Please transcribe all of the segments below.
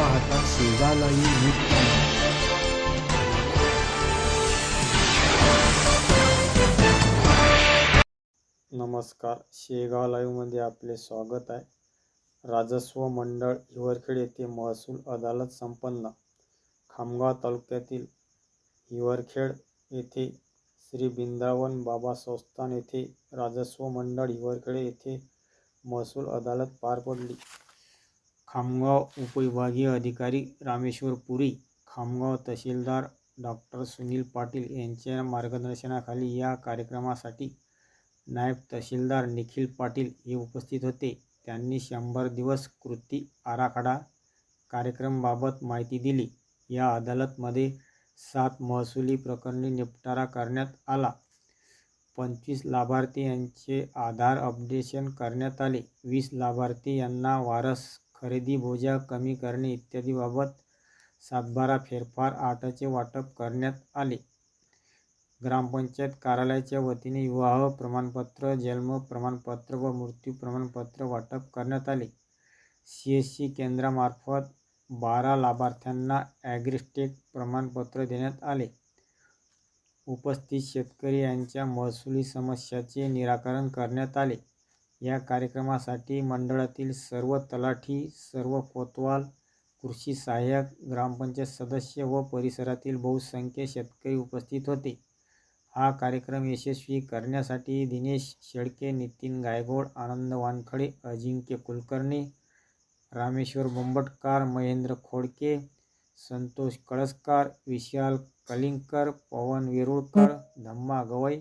पाहता शेजालाही न्यूज नमस्कार शेगाव लाईव्हमध्ये आपले स्वागत आहे. राजस्व मंडळ हिवरखेड येथे महसूल अदालत संपन्न. खामगाव तालुक्यातील हिवरखेड येथे श्री बिंदावन बाबा संस्थान येथे राजस्व मंडळ हिवरखेड येथे महसूल अदालत पार पडली. खामगाव उपविभागीय अधिकारी रामेश्वर पुरी खामगाव तहसीलदार डॉक्टर सुनील पाटील यांच्या मार्गदर्शनाखाली या कार्यक्रमासाठी नायब तहसीलदार निखिल पाटील हे उपस्थित होते. त्यांनी शंभर दिवस कृती आराखडा कार्यक्रमाबाबत माहिती दिली. या अदालतमध्ये सात महसुली प्रकरणी निपटारा करण्यात आला. पंचवीस लाभार्थी यांचे आधार अपडेशन करण्यात आले. वीस लाभार्थी यांना वारस खरेदी बोजा कमी करणे इत्यादीबाबत सातबारा फेरफार आटाचे वाटप करण्यात आले. ग्रामपंचायत कार्यालयाच्या वतीने विवाह प्रमाणपत्र जन्म प्रमाणपत्र व मृत्यू प्रमाणपत्र वाटप करण्यात आले. सी एस सी केंद्रामार्फत बारा लाभार्थ्यांना ॲग्रिस्टेट प्रमाणपत्र देण्यात आले. उपस्थित शेतकरी यांच्या महसुली समस्याचे निराकरण करण्यात आले. या कार्यक्रमासाठी मंडळातील सर्व तलाठी सर्व कोतवाल कृषी सहाय्यक ग्रामपंचायत सदस्य व परिसरातील बहुसंख्य शेतकरी उपस्थित होते. हा कार्यक्रम यशस्वी करण्यासाठी दिनेश शेळके नितीन गायगोड आनंद वानखडे अजिंक्य कुलकर्णी रामेश्वर बोंबटकार महेंद्र खोडके संतोष कळसकर विशाल कलिंगकर पवन वेरुळकर धम्मा गवई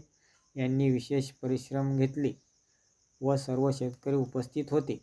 यांनी विशेष परिश्रम घेतले. व सर्व शेतकरी उपस्थित होते.